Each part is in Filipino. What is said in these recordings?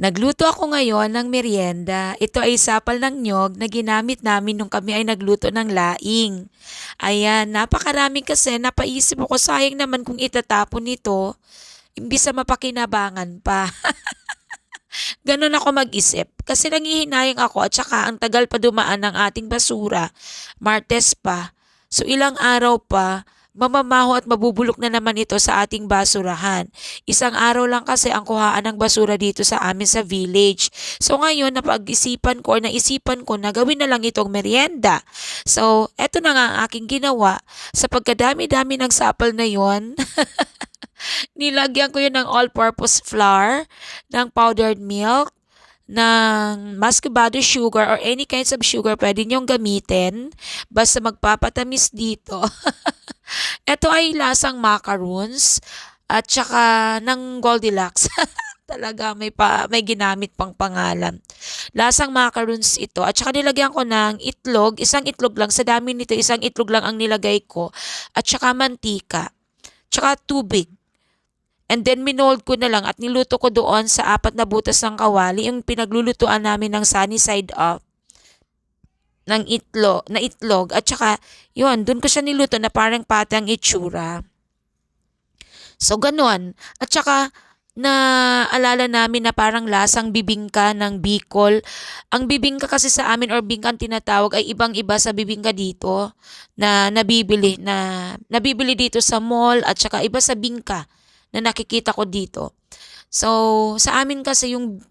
Nagluto ako ngayon ng merienda. Ito ay sapal ng nyog na ginamit namin nung kami ay nagluto ng laing. Ayan, napakarami kasi napaisip ako sayang naman kung itatapon ito. Imbis na mapakinabangan pa. Ganon ako mag-isip. Kasi nangihinayang ako at saka ang tagal pa dumaan ng ating basura. Martes pa. So ilang araw pa mamamaho at mabubulok na naman ito sa ating basurahan. Isang araw lang kasi ang kuhaan ng basura dito sa amin sa village. So ngayon napag-isipan ko or naisipan ko na gawin na lang itong merienda. So eto na nga ang aking ginawa. Sa pagkadami-dami ng sapal na yon nilagyan ko yun ng all-purpose flour, ng powdered milk, ng muscovado sugar or any kinds of sugar pwede niyong gamitin. Basta magpapatamis dito. Ito ay lasang macaroons at saka ng Goldilocks. Talaga may pa may ginamit pang pangalan. Lasang macaroons ito at saka nilagyan ko ng itlog, isang itlog lang sa dami nito, isang itlog lang ang nilagay ko at saka mantika. Tsaka tubig. And then minold ko na lang at niluto ko doon sa apat na butas ng kawali yung pinaglulutuan namin ng sunny side up ng itlog, na itlog at saka yun, dun ko siya niluto na parang pati ang itsura. So ganun. At saka na alala namin na parang lasang bibingka ng Bicol. Ang bibingka kasi sa amin or bingka tinatawag ay ibang-iba sa bibingka dito na nabibili na nabibili dito sa mall at saka iba sa bingka na nakikita ko dito. So, sa amin kasi yung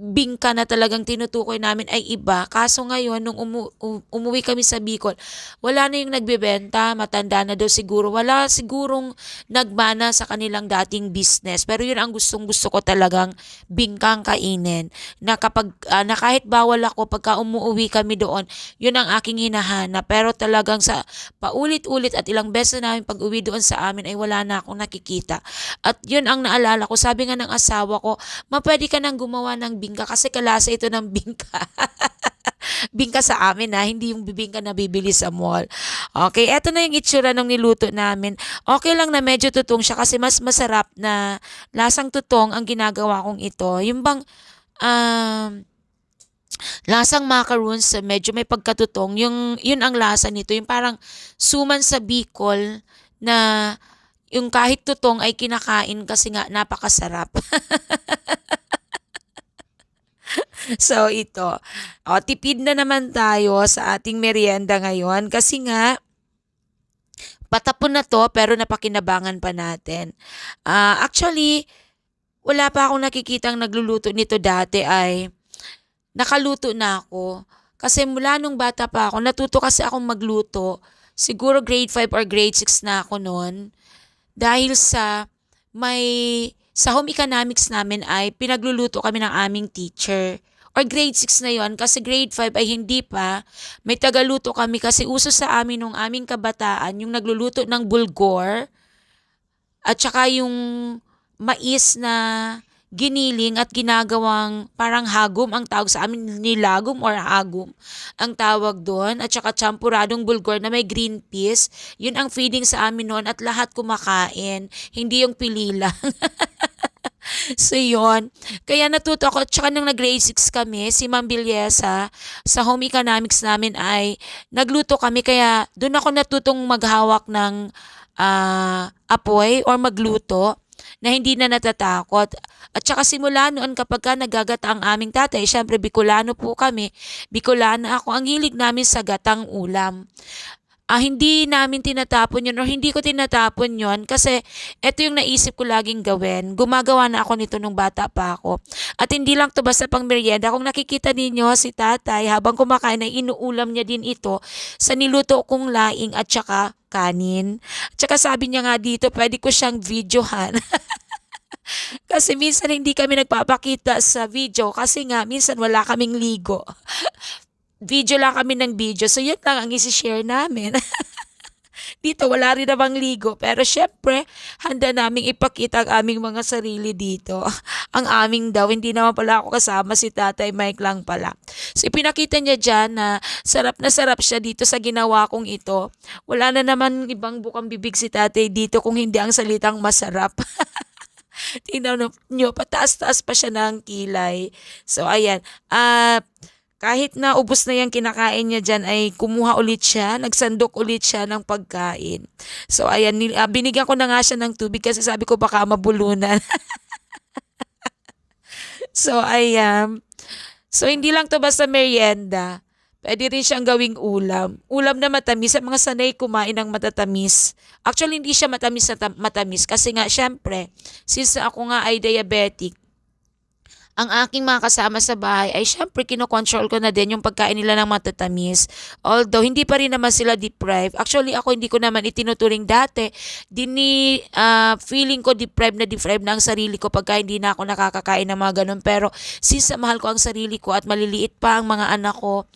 bingka na talagang tinutukoy namin ay iba. Kaso ngayon, nung umu- umuwi kami sa Bicol, wala na yung nagbebenta, matanda na daw siguro. Wala sigurong nagmana sa kanilang dating business. Pero yun ang gustong gusto ko talagang bingkang kainin. Na kapag, uh, na kahit bawal ako, pagka umuwi kami doon, yun ang aking hinahanap. Pero talagang sa paulit-ulit at ilang beses na namin pag uwi doon sa amin ay wala na akong nakikita. At yun ang naalala ko. Sabi nga ng asawa ko, mapwede ka nang gumawa ng bingka bingka kasi kalasa ito ng bingka. bingka sa amin na hindi yung bibingka na bibili sa mall. Okay, eto na yung itsura nung niluto namin. Okay lang na medyo tutong siya kasi mas masarap na lasang tutong ang ginagawa kong ito. Yung bang um, lasang macaroons, medyo may pagkatutong. Yung, yun ang lasa nito. Yung parang suman sa Bicol na yung kahit tutong ay kinakain kasi nga napakasarap. so ito, o, tipid na naman tayo sa ating merienda ngayon kasi nga patapon na to pero napakinabangan pa natin. Uh, actually, wala pa akong nakikitang nagluluto nito dati ay nakaluto na ako. Kasi mula nung bata pa ako, natuto kasi akong magluto. Siguro grade 5 or grade 6 na ako noon. Dahil sa may sa home economics namin ay pinagluluto kami ng aming teacher. Or grade 6 na yon kasi grade 5 ay hindi pa. May tagaluto kami kasi uso sa amin nung aming kabataan yung nagluluto ng bulgor at saka yung mais na giniling at ginagawang parang hagom ang tawag sa amin nilagom or hagom ang tawag doon. At saka champuradong bulgor na may green peas. Yun ang feeding sa amin noon at lahat kumakain hindi yung pili lang so, yun. Kaya natuto ako. Tsaka nung nag-grade 6 kami, si Ma'am Bilyesa, sa home economics namin ay nagluto kami. Kaya doon ako natutong maghawak ng uh, apoy or magluto na hindi na natatakot. At saka simula noon kapag ka nagagata ang aming tatay, syempre Bicolano po kami, Bicolano ako, ang hilig namin sa gatang ulam ah, hindi namin tinatapon yun or hindi ko tinatapon yun kasi ito yung naisip ko laging gawin. Gumagawa na ako nito nung bata pa ako. At hindi lang to basta pang merienda. Kung nakikita ninyo si tatay habang kumakain ay inuulam niya din ito sa niluto kong laing at saka kanin. At saka sabi niya nga dito, pwede ko siyang videohan. kasi minsan hindi kami nagpapakita sa video kasi nga minsan wala kaming ligo video lang kami ng video. So, yun lang ang isi-share namin. dito, wala rin namang ligo. Pero syempre, handa naming ipakita ang aming mga sarili dito. ang aming daw, hindi naman pala ako kasama si Tatay Mike lang pala. So, ipinakita niya dyan na sarap na sarap siya dito sa ginawa kong ito. Wala na naman ibang bukang bibig si Tatay dito kung hindi ang salitang masarap. Tingnan nyo, pataas-taas pa siya ng kilay. So, ayan. Ah, kahit na ubos na yung kinakain niya dyan, ay kumuha ulit siya, nagsandok ulit siya ng pagkain. So, ayan, ah, binigyan ko na nga siya ng tubig kasi sabi ko baka mabulunan. so, ayan. So, hindi lang to basta merienda. Pwede rin siyang gawing ulam. Ulam na matamis. Sa mga sanay kumain ng matatamis. Actually, hindi siya matamis na tam- matamis. Kasi nga, syempre, since ako nga ay diabetic, ang aking mga kasama sa bahay ay syempre kinokontrol ko na din yung pagkain nila ng matatamis. Although hindi pa rin naman sila deprived. Actually ako hindi ko naman itinuturing dati. Dini ah, feeling ko deprived na deprived na ang sarili ko pagka hindi na ako nakakakain ng mga ganun. Pero since mahal ko ang sarili ko at maliliit pa ang mga anak ko,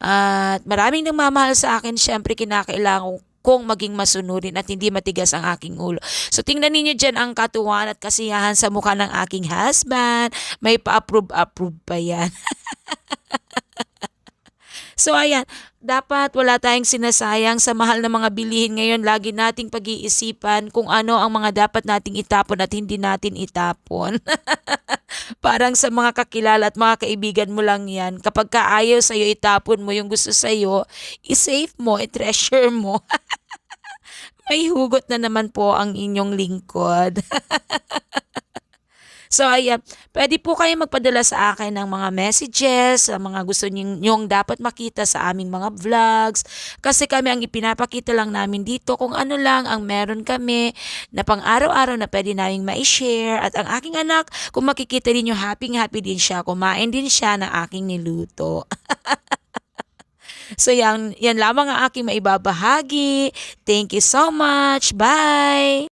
at maraming nagmamahal sa akin, syempre kinakailangan kong maging masunurin at hindi matigas ang aking ulo. So tingnan ninyo dyan ang katuwaan at kasiyahan sa mukha ng aking husband. May pa-approve-approve pa yan. So ayan, dapat wala tayong sinasayang sa mahal na mga bilihin ngayon. Lagi nating pag-iisipan kung ano ang mga dapat nating itapon at hindi natin itapon. Parang sa mga kakilala at mga kaibigan mo lang yan. Kapag ka ayaw sa'yo, itapon mo yung gusto sa'yo, isave mo, i-treasure mo. May hugot na naman po ang inyong lingkod. So ayan, pwede po kayo magpadala sa akin ng mga messages, sa mga gusto nyong, nyong dapat makita sa aming mga vlogs. Kasi kami ang ipinapakita lang namin dito kung ano lang ang meron kami na pang araw-araw na pwede namin ma-share. At ang aking anak, kung makikita ninyo, happy-happy din siya. Kumain din siya ng aking niluto. so yan, yan lamang ang aking maibabahagi. Thank you so much. Bye!